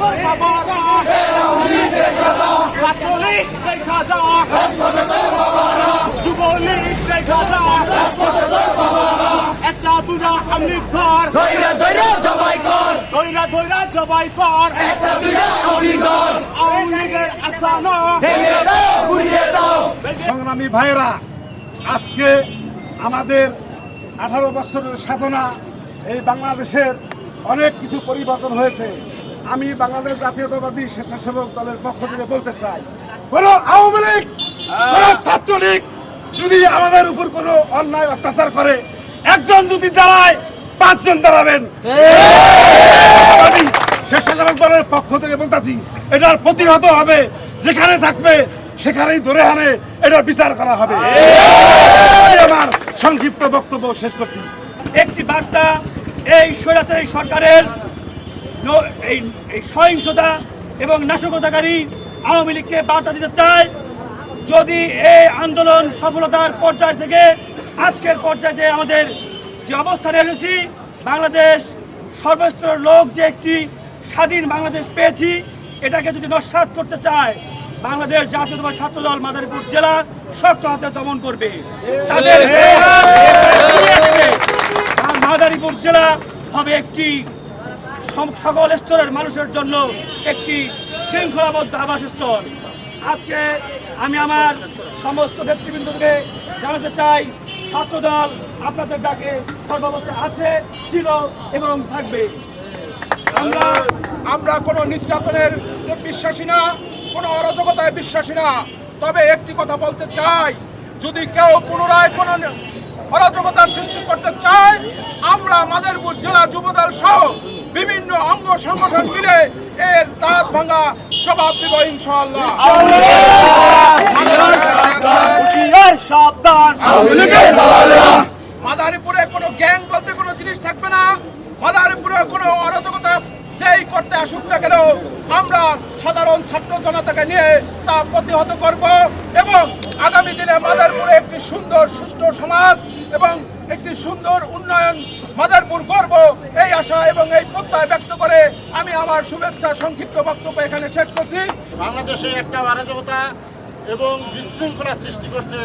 তোর বাবারা দেখা যা যুবলীগ দেখা যা একটা দুটা ঘর। ধৈর্য ধৈর্য জবাই কর। ধৈরা ধৈরা জবাই কর একটা লীগের আস্তানা। ভেঙে দাও দাও সংগ্রামী ভাইয়েরা, আজকে আমাদের আঠারো বছরের সাধনা এই বাংলাদেশের অনেক কিছু পরিবর্তন হয়েছে। আমি বাংলাদেশ জাতীয়তাবাদী স্বেচ্ছাসেবক দলের পক্ষ থেকে বলতে চাই কোন আওয়ামী লীগ কোন ছাত্রলীগ যদি আমাদের উপর কোনো অন্যায় অত্যাচার করে একজন যদি দাঁড়ায় পাঁচজন দাঁড়াবেন। আমি স্বেচ্ছাসেবক দলের পক্ষ থেকে বলতেছি এটার প্রতিহত হবে যেখানে থাকবে সেখানেই ধরে হানে এটার বিচার করা হবে। আমার সংক্ষিপ্ত বক্তব্য শেষ করছি। একটি বার্তা এই স্বৈরাচারী সরকারের এই এই সহিংসতা এবং নাশকতাকারী আওয়ামী লীগকে বার্তা দিতে চায় যদি এই আন্দোলন সফলতার পর্যায় থেকে আজকের পর্যায়ে আমাদের যে অবস্থানে এসেছি বাংলাদেশ সর্বস্তরের লোক যে একটি স্বাধীন বাংলাদেশ পেয়েছি এটাকে যদি নস্বাত করতে চায় বাংলাদেশ জাতীয়তাবাদী ছাত্রদল মাদারীপুর জেলা শক্ত হাতে দমন করবে। তাদের মাদারীপুর জেলা হবে একটি সকল স্তরের মানুষের জন্য একটি শৃঙ্খলাবদ্ধ আবাসস্থল। আজকে আমি আমার সমস্ত ব্যক্তিবৃন্দকে জানাতে চাই, ছাত্রদল আপনাদের ডাকে সর্বাবস্থায় আছে, ছিল এবং থাকবে। আমরা আমরা কোনো নির্যাতনের বিশ্বাসী না, কোনো অরাজকতায় বিশ্বাসী না। তবে একটি কথা বলতে চাই, যদি কেউ পুনরায় কোনো অরাজকতার সৃষ্টি করতে চায় আমরা মাদারপুর জেলা যুবদল সহ বিভিন্ন অঙ্গ সংগঠন মিলে এর দাঁত ভাঙা জবাব দিব ইনশাআল্লাহ। মাদারীপুরে কোনো গ্যাং বলতে কোনো জিনিস থাকবে না। মাদারীপুরে কোনো অরাজকতা যেই করতে আসুক না কেন আমরা সাধারণ ছাত্র জনতাকে নিয়ে তা প্রতিহত করব এবং আগামী দিনে মাদারপুরে একটি সুন্দর সুষ্ঠু সমাজ এবং একটি সুন্দর উন্নয়ন, মাদারপুর করব এই আশা এবং এই প্রত্যয় ব্যক্ত করে আমি আমার শুভেচ্ছা, সংক্ষিপ্ত বক্তব্য এখানে শেষ করছি। বাংলাদেশে একটা অরাজকতা এবং বিশৃঙ্খলা সৃষ্টি করছে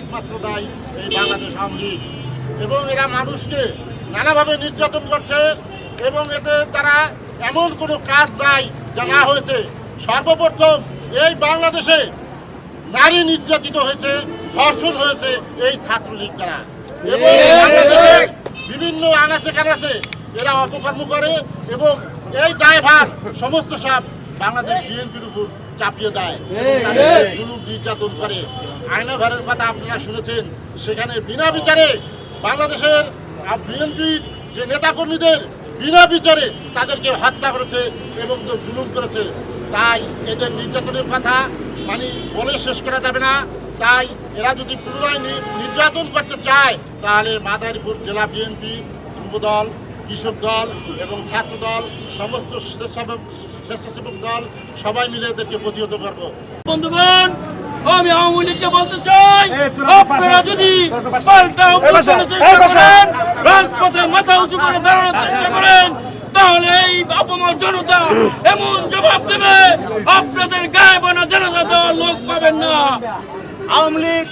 একমাত্র দায়ী এই বাংলাদেশ আওয়ামী লীগ। এবং এরা মানুষকে নানাভাবে নির্যাতন করছে এবং এতে তারা এমন কোনো কাজ দেয় যা না হয়েছে। সর্বপ্রথম এই বাংলাদেশে নারী নির্যাতিত হয়েছে, ধর্ষণ হয়েছে এই ছাত্রলীগ দ্বারা। বিভিন্ন আনাচে কানাচে এরা অপকর্ম করে এবং এই দায়ভার সমস্ত সব বাংলাদেশ বিএনপির উপর চাপিয়ে দেয়। জুলুম নির্যাতন করে। আয়নাঘরের কথা আপনারা শুনেছেন সেখানে বিনা বিচারে বাংলাদেশের বিএনপির যে নেতাকর্মীদের বিনা বিচারে তাদেরকে হত্যা করেছে এবং জুলুম করেছে। তাই এদের নির্যাতনের কথা মানে বলে শেষ করা যাবে না। তাই এরা যদি পুনরায় নির্যাতন করতে চায় তাহলে মাদারীপুর জেলা বিএনপি যুবদল কৃষক দল এবং ছাত্র দল সমস্ত স্বেচ্ছাসেবক স্বেচ্ছাসেবক দল সবাই মিলে এদেরকে প্রতিহত করব। বন্ধুগণ আমি আওয়ামী লীগকে বলতে চাই আপনারা যদি পাল্টা রাজপথে মাথা উঁচু করে দাঁড়ানোর চেষ্টা করেন তাহলে এই অপমান জনতা এমন জবাব দেবে আপনাদের গায়ে বানা জানাজা দেওয়ার লোক পাবেন না আওয়ামী লীগ,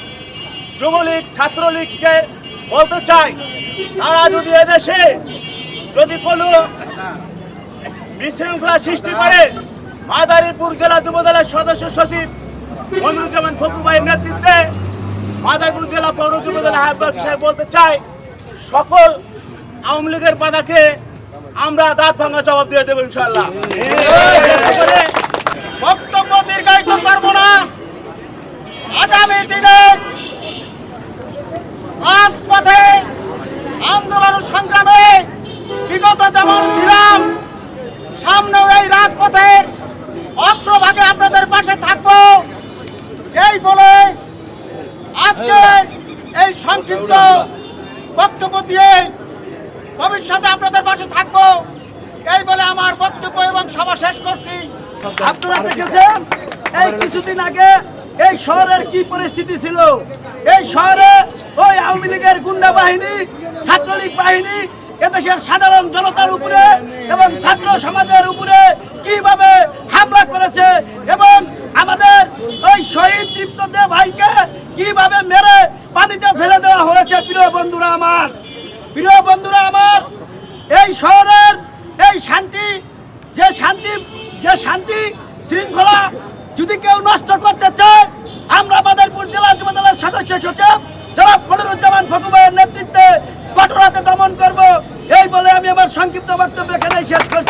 যুবলীগ ছাত্রলীগকে বলতে চাই, তারা যদি এদেশে যদি কোনো বিশৃঙ্খলা সৃষ্টি করে, মাদারীপুর জেলা যুবদলের সদস্য সচিব মনিরুজ্জামান ফকুর ভাইয়ের নেতৃত্বে মাদারীপুর জেলা পৌর যুবদলের আহ্বায়ক সাহেব বলতে চাই, সকল আওয়ামী লীগের পাতাকে আমরা দাঁত ভাঙা জবাব দিয়ে দেবো ইনশাল্লাহ বক্তব্য দীর্ঘায়িত করব না আগামী দিনে রাজপথে আন্দোলন সংগ্রামে বিগত যেমন ছিলাম সামনেও এই রাজপথের অগ্রভাগে আপনাদের পাশে থাকব এই বলে আজকে এই সংক্ষিপ্ত বক্তব্য দিয়ে ভবিষ্যতে আপনাদের পাশে থাকব। এই বলে আমার বক্তব্য এবং সভা শেষ করছি। আপনারা দেখেছেন? এই কিছুদিন আগে এই শহরের কি পরিস্থিতি ছিল? এই শহরে ওই আওয়ামী লীগের গুন্ডা বাহিনী, ছাত্রলীগ বাহিনী, এদেশের সাধারণ জনতার উপরে এবং ছাত্র সমাজের উপরে কীভাবে হামলা করেছে এবং আমাদের ওই শহীদ দীপ্ত দে ভাইকে কীভাবে মেরে পানিতে ফেলে দেওয়া হয়েছে প্রিয় বন্ধুরা আমার, প্রিয় বন্ধুরা আমার, এই শহরের এই শান্তি, যে শান্তি যে শান্তি শৃঙ্খলা যদি কেউ নষ্ট করতে চায়, আমরা বাদারপুর জেলা যুব দলের সদস্য সচিব যারা মনিরুজ্জামান ফকুবাইয়ের নেতৃত্বে কঠোরাতে দমন করব। এই বলে আমি আমার সংক্ষিপ্ত বক্তব্য এখানে শেষ করছি।